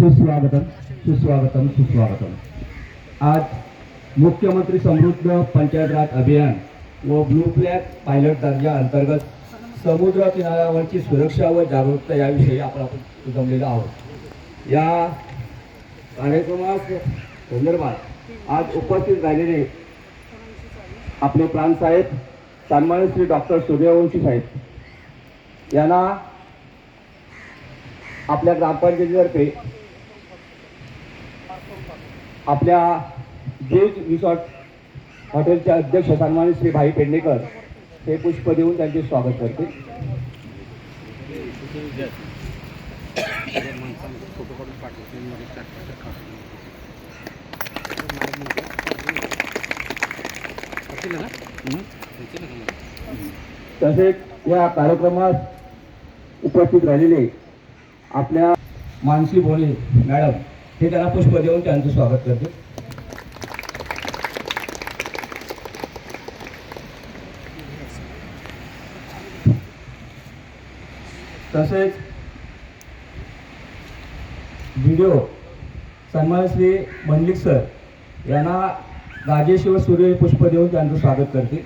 सुस्वागतम सुस्वागतम सुस्वागतम. आज मुख्यमंत्री समृद्ध पंचायत राज अभियान व ब्लू फ्लॅग पायलट दर्जा अंतर्गत समुद्र किनाऱ्यावरची सुरक्षा व जागरूकता याविषयी आपण आपण जमलेलो आहोत. या कार्यक्रमा संदर्भात आज उपस्थित राहिलेले आपले प्राणसाहेब सन्मानित श्री डॉक्टर सूर्यवंशी साहेब. यांना आपल्या ग्रामपंचायतीतर्फे आपल्या जेज रिसॉर्ट हॉटेलचे अध्यक्ष सन्मानित श्री भाई पेडणेकर हे पुष्प देऊन त्यांचे स्वागत करते. तसेच या कार्यक्रमात उपस्थित राहिलेले आपल्या मानसी भोले मॅडम हे त्यांना पुष्प देऊन त्यांचं स्वागत करते. तसेच व्हिडिओ सन्मान श्री मंडलिक सर यांना राजेश्वर सूर्य पुष्प देऊन त्यांचं स्वागत करते.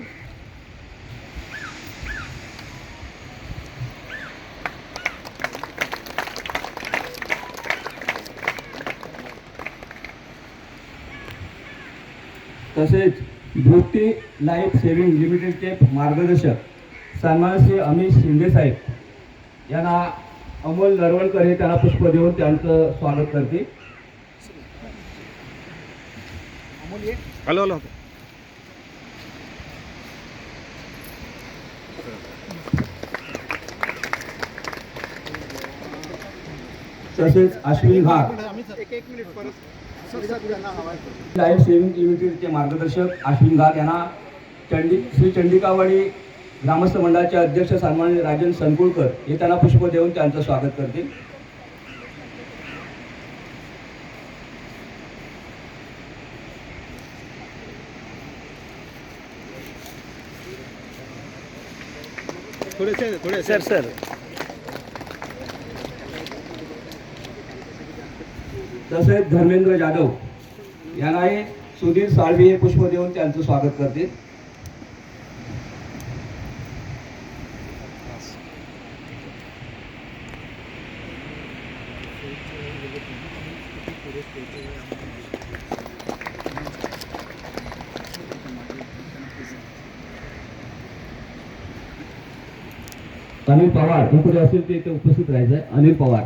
तसेच दृष्टी लाईफ सेव्हिंग लिमिटेडचे मार्गदर्शक सन्मान श्री अमित शिंदे साहेब यांना अमोल नरवणकर हे त्यांना पुष्प देऊन त्यांचं स्वागत करते. Hello hello. तसेच अश्विनी घाट. एक एक मिनिट परत. लाईफ सेव्हिंग लिमिटेडचे मार्गदर्शक अश्विन घाट यांना चंडी श्री चंडिकावाडी ग्रामस्थ मंडळाचे अध्यक्ष सन्मानित राजन सनकुळकर हे त्यांना पुष्प देऊन त्यांचं स्वागत करतील. थोडेसे थोडे सर सर. तसेच धर्मेंद्र जाधव यांनाही सुधीर साळवी हे पुष्प देऊन त्यांचं स्वागत करतील अनिल पवार हे कुठे असेल ते इथे उपस्थित राहायचं आहे अनिल पवार.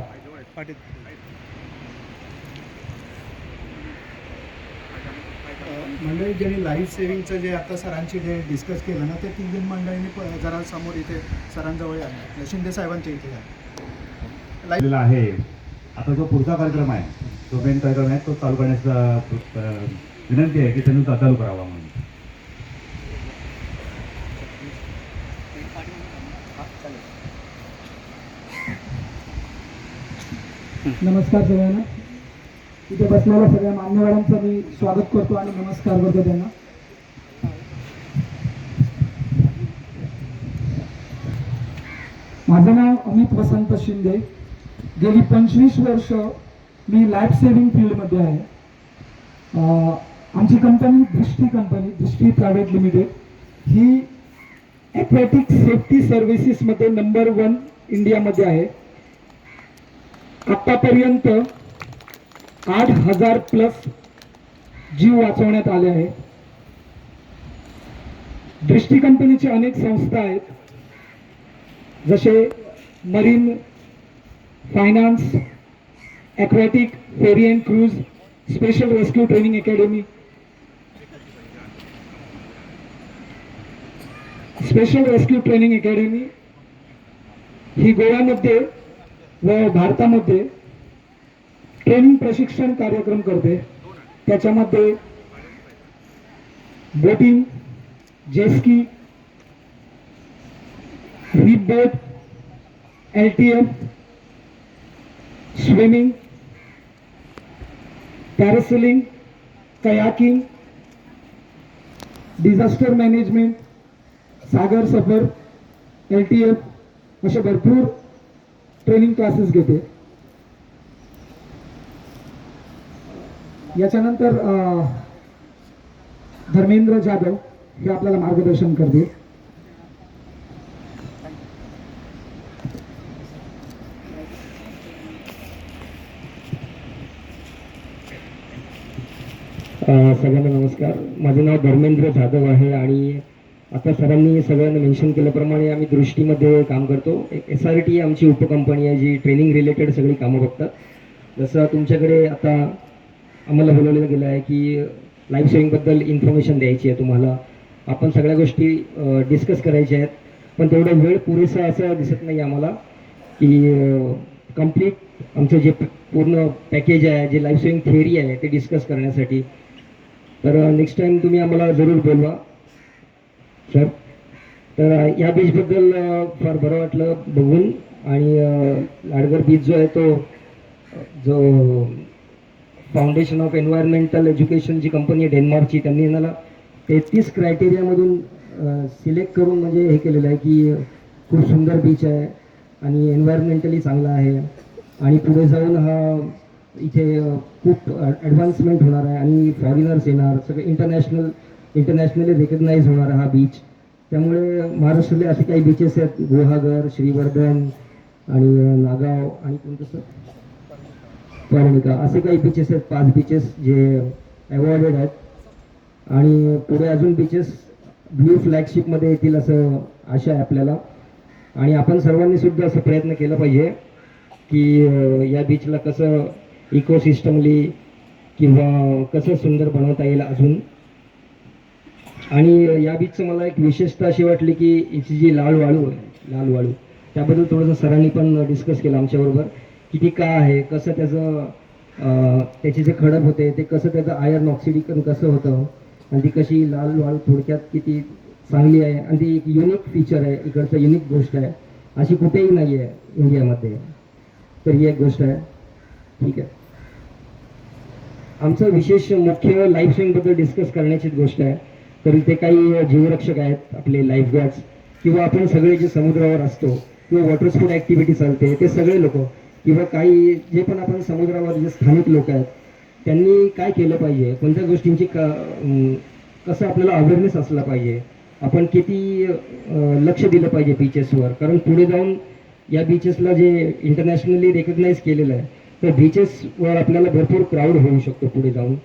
मंडळी ज्यांनी लाईफ सेव्हिंगचं जे आता सरांची जे डिस्कस केलं ना ते तीन मंडळींनी प- जरा समोर इथे सरांजवळ या. शिंदे साहेबांच्या इथे लाईफ आहे. आता जो पुढचा कार्यक्रम आहे जो मेन कार्यक्रम आहे तो चालू करण्याचा विनंती आहे की त्यांनी चालू करावा म्हणून. नमस्कार सगळ्यांना. इथे बसलेल्या सगळ्या मान्यवरांचं मी स्वागत करतो आणि नमस्कार करतो त्यांना. माझं नाव अमित वसंत शिंदे. गेली पंचवीस वर्ष मी लाईफ सेव्हिंग फील्डमध्ये आहे. आमची company Drishti company Drishti private limited ही ॲथलेटिक सेफ्टी सर्व्हिसेसमध्ये नंबर वन इंडियामध्ये आहे. आतापर्यंत आठ हजार प्लस जीव वाचवण्यात आले आहे. दृष्टी कंपनीचे अनेक संस्था आहेत. जसे marine finance aquatic ferry and cruise special rescue training academy special rescue training academy ही गोव्यामध्ये व भारतामध्ये ट्रेनिंग प्रशिक्षण कार्यक्रम करते. त्याच्यामध्ये boating jet ski rib boat L T F swimming parasailing kayaking disaster management Sagar Safar L T F असे भरपूर training classes घेते. याच्यानंतर धर्मेंद्र जाधव हे आपल्याला मार्गदर्शन करतील. सगळ्यांना नमस्कार. माझं नाव धर्मेंद्र जाधव आहे आणि आता सरांनी सगळ्यांना मेन्शन केल्याप्रमाणे आम्ही दृष्टीमध्ये काम करतो. एस आर टी आमची उपकंपनी आहे जी ट्रेनिंग रिलेटेड सगळी कामं बघतात. जसं तुमच्याकडे आता आम्हाला बोलवलं गेलं आहे की लाईफ सेविंगबद्दल इन्फॉर्मेशन द्यायची आहे तुम्हाला. आपण सगळ्या गोष्टी डिस्कस करायच्या आहेत. पण तेवढा वेळ पुरेसा असं दिसत नाही आम्हाला की कंप्लीट आमचं जे पूर्ण पॅकेज आहे जे लाईफ सेविंग थिअरी आहे ते डिस्कस करण्यासाठी. तर नेक्स्ट टाईम तुम्ही आम्हाला जरूर बोलवा. सर तर या बीचबद्दल फार बरं वाटलं बघून. आणि लाडगर बीच जो आहे तो जो फाउंडेशन ऑफ एन्व्हायरमेंटल एज्युकेशन जी कंपनी आहे डेन्मार्कची त्यांनी याला तेहतीस क्रायटेरियामधून सिलेक्ट करून म्हणजे हे केलेलं आहे की खूप सुंदर बीच आहे आणि एन्व्हायरमेंटली चांगला आहे. आणि पुढे जाऊन हा इथे खूप ॲडव्हान्समेंट होणार आहे आणि फॉरेनर्स येणार सगळे इंटरनॅशनल इंटरनॅशनली रेकग्नाईज होणार हा बीच त्यामुळे महाराष्ट्रातले असे काही बीचेस आहेत गुहागर श्रीवर्धन आणि नागाव आणि कोणतं सर? का असे काही बीचेस आहेत पाच बीचेस जे अवॉर्डेड आहेत. आणि पुढे अजून बीचेस ब्ल्यू फ्लॅगशिपमध्ये येतील असं आशा आहे आपल्याला. आणि आपण सर्वांनी सुद्धा असं प्रयत्न केला पाहिजे की या बीचला कसं इकोसिस्टमली किंवा कसं सुंदर बनवता येईल अजून. आणि या बीचचं मला एक विशेषता अशी वाटली की याची जी लाल वाळू आहे लाल वाळू त्याबद्दल थोडंसं सरांनी पण डिस्कस केलं आमच्याबरोबर. किती का आहे कसं त्याचं त्याचे जे खडक होते ते कसं त्याचं आयर्न ऑक्सिडीकरण कसं होतं आणि ती कशी लाल वाल थोडक्यात किती चांगली आहे आणि ती एक युनिक फीचर आहे इकडचं युनिक गोष्ट आहे. अशी कुठेही नाही आहे इंडियामध्ये. तर ही एक गोष्ट आहे. ठीक आहे. आमचं विशेष मुख्य लाईफ सेविंगबद्दल डिस्कस करण्याची गोष्ट आहे. तर इथे काही जीवरक्षक आहेत आपले लाईफ गार्ड्स किंवा आपण सगळे जे समुद्रावर असतो किंवा वॉटर स्पोर्ट ॲक्टिव्हिटी चालते ते सगळे लोक किंवा काही जे पण आपण समुद्रावर जे स्थानिक लोक आहेत त्यांनी काय केलं पाहिजे? कोणत्या गोष्टींची क कसं आपल्याला अवेअरनेस असला पाहिजे? आपण किती लक्ष दिलं पाहिजे बीचेसवर कारण पुढे जाऊन या बीचेसला जे इंटरनॅशनली रेकग्नाईज केलेलं आहे तर बीचेसवर आपल्याला भरपूर क्राऊड होऊ शकतो पुढे जाऊन.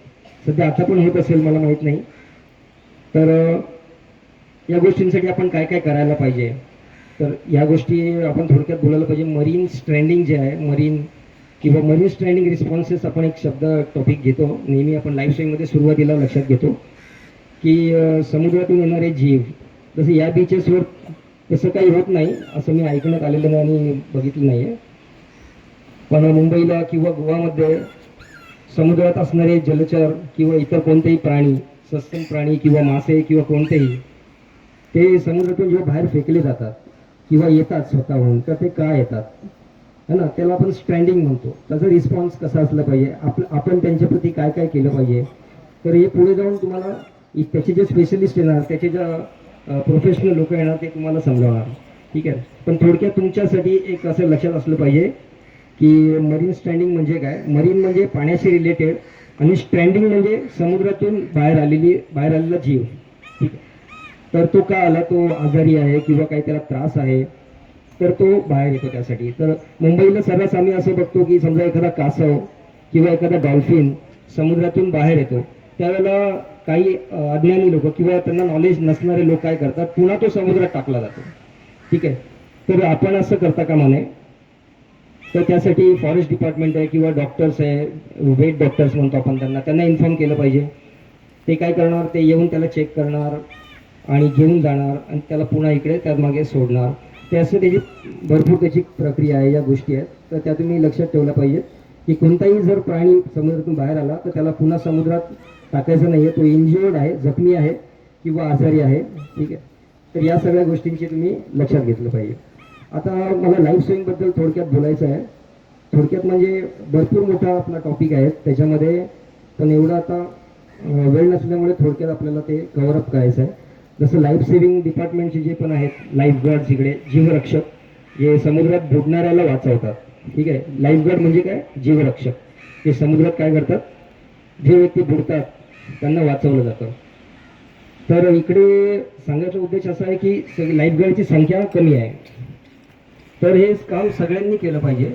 सध्या आता पण होत असेल मला माहीत नाही. तर या गोष्टींसाठी आपण काय काय करायला पाहिजे? तर या गोष्टी आपण थोडक्यात बोलायला पाहिजे. मरीन स्ट्रँडिंग जे आहे मरीन किंवा मरीन स्ट्रँडिंग रिस्पॉन्सेस आपण एक शब्द टॉपिक घेतो. नेहमी आपण लाईफ स्टाईलमध्ये सुरुवातीला लक्षात घेतो की समुद्रातून येणारे जीव जसं या बीचेसवर तसं काही होत नाही असं मी ऐकण्यात आलेलं नाही आणि बघितलं नाही आहे पण मुंबईला किंवा गोवामध्ये समुद्रात असणारे जलचर किंवा इतर कोणतेही प्राणी सस्तन प्राणी किंवा मासे किंवा कोणतेही ते समुद्रातून जेव्हा बाहेर फेकले जातात किंवा येतात स्वतःहून तर ते का येतात? है ना? त्याला आपण स्टँडिंग म्हणतो. त्याचा रिस्पॉन्स कसा असला पाहिजे? आप आपण त्यांच्या प्रती काय काय केलं पाहिजे? तर हे पुढे जाऊन तुम्हाला त्याचे जे स्पेशलिस्ट येणार त्याचे ज्या प्रोफेशनल लोक येणार ते तुम्हाला समजावणार. ठीक आहे? पण थोडक्यात तुमच्यासाठी एक असं लक्षात असलं पाहिजे की मरीन स्टँडिंग म्हणजे काय? मरीन म्हणजे पाण्याशी रिलेटेड आणि स्टँडिंग म्हणजे समुद्रातून बाहेर आलेली बाहेर आलेला जीव. ठीक आहे? तर तो का आला? तो आजारी आहे किंवा काही त्याला त्रास आहे तर तो बाहेर येतो त्यासाठी. तर मुंबईला सर्रास आम्ही असं बघतो की समजा एखादा कासव किंवा एखादा डॉल्फिन समुद्रातून बाहेर येतो त्यावेळेला काही अज्ञानी लोक किंवा त्यांना नॉलेज नसणारे लोक काय करतात? पुन्हा तो समुद्रात टाकला जातो. ठीक आहे? तर आपण असं करता कामा नये तर त्यासाठी फॉरेस्ट डिपार्टमेंट आहे किंवा डॉक्टर्स आहे वेट डॉक्टर्स म्हणतो आपण त्यांना. त्यांना इन्फॉर्म केलं पाहिजे. ते काय करणार? ते येऊन त्याला चेक करणार. आणि घेऊन जाणार आणि त्याला पुन्हा इकडे त्यामागे सोडणार. ते असं त्याची भरपूर त्याची प्रक्रिया आहे या गोष्टी आहेत. तर त्या तुम्ही लक्षात ठेवल्या पाहिजेत की कोणताही जर प्राणी समुद्रातून बाहेर आला तर त्याला पुन्हा समुद्रात टाकायचं नाही आहे तो इंजिअर्ड आहे जखमी आहे किंवा आजारी आहे. ठीक आहे? तर या सगळ्या गोष्टींची तुम्ही लक्षात घेतलं पाहिजे. आता मला लाईफ सेविंगबद्दल थोडक्यात बोलायचं आहे. थोडक्यात म्हणजे भरपूर मोठा आपला टॉपिक आहे. त्याच्यामध्ये पण एवढा आता वेळ नसल्यामुळे थोडक्यात आपल्याला ते कव्हर करायचं आहे. जसं लाईफ सेव्हिंग डिपार्टमेंटचे जे पण आहेत लाईफ गार्ड्स इकडे जीवरक्षक जे समुद्रात बुडणाऱ्याला वाचवतात. ठीक आहे? लाईफ गार्ड म्हणजे काय? जीवरक्षक. ते समुद्रात काय करतात? जे व्यक्ती बुडतात त्यांना वाचवलं जातं. तर इकडे सांगायचा उद्देश असा आहे की सगळी लाईफगार्डची संख्या कमी आहे. तर हे काम सगळ्यांनी केलं पाहिजे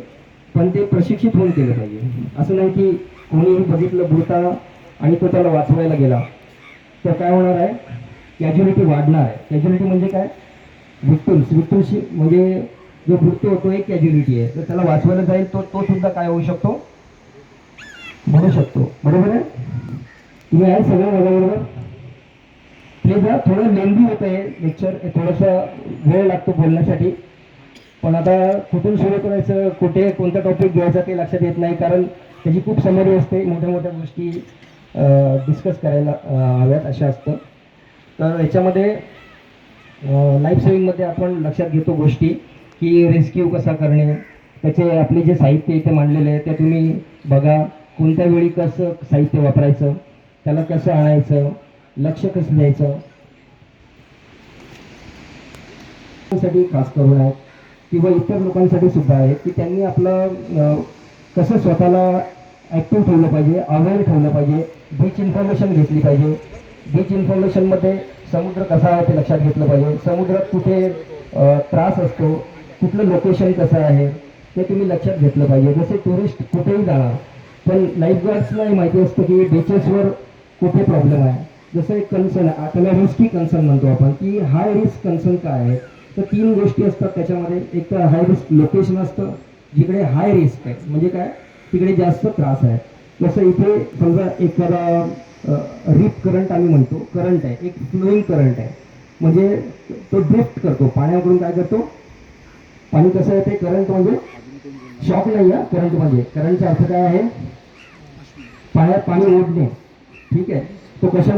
पण ते प्रशिक्षित होऊन केलं पाहिजे. असं नाही की कोणीही बघितलं बुडता आणि तो त्याला वाचवायला गेला तर काय होणार आहे? कॅज्युलिटी वाढणार आहे. कॅज्युलिटी म्हणजे काय? विक्टिम्स. विक्टिमशी म्हणजे जो मृत्यू होतो एक कॅज्युलिटी आहे. तर त्याला वाचवायला जाईल तो तो सुद्धा काय होऊ शकतो? म्हणू शकतो. बरोबर आहे? तुम्ही आहे सगळं बरोबर? हे जरा थोडं लेंदी होत आहे लेक्चर. थोडंसं वेळ लागतो बोलण्यासाठी. पण आता कुठून सुरू करायचं? कुठे कोणता टॉपिक घ्यायचा ते लक्षात येत नाही. कारण त्याची खूप समरी असते. मोठ्या मोठ्या गोष्टी डिस्कस करायला हव्यात अशा असतं. तर याच्यामध्ये लाईफ सेविंगमध्ये आपण लक्षात घेतो गोष्टी की रेस्क्यू कसा करणे त्याचे आपले जे साहित्य इथे मांडलेले आहे ते तुम्ही बघा कोणत्या वेळी कसं साहित्य वापरायचं त्याला कसं आणायचं लक्ष कसं द्यायचं. साठी खास करून आहेत किंवा इतर लोकांसाठी सुद्धा आहे की त्यांनी आपलं कसं स्वतःला ॲक्टिव्ह ठेवलं पाहिजे अवेअर ठेवलं पाहिजे बीच इन्फॉर्मेशन घेतली पाहिजे. बीच इन्फॉर्मेशनमध्ये समुद्र कसा आहे ते लक्षात घेतलं पाहिजे. समुद्रात कुठे त्रास असतो कुठलं लोकेशन कसं आहे ते तुम्ही लक्षात घेतलं पाहिजे. जसे टुरिस्ट कुठेही जाणार पण लाईफगार्ड्सलाही माहिती असतं की बीचेसवर कुठे प्रॉब्लेम आहे. जसं एक कन्सर्न आहे त्याला रिस्की कन्सर्न म्हणतो आपण की हाय रिस्क कन्सर्न काय आहे? तर तीन गोष्टी असतात त्याच्यामध्ये. एक तर हाय रिस्क लोकेशन असतं जिकडे हाय रिस्क आहे. म्हणजे काय? तिकडे जास्त त्रास आहे. जसं इथे समजा एखादा रिप करंट आम्ही म्हणतो. करंट आहे. एक फ्लोईंग करंट आहे. म्हणजे तो ड्रिफ्ट करतो. पाण्याकडून काय करतो? पाणी कसं आहे ते करंट म्हणजे शॉक नाही आहे करंट म्हणजे करंटचा अर्थ काय आहे? पाण्यात पाणी ओढणे. ठीक आहे? तो कशा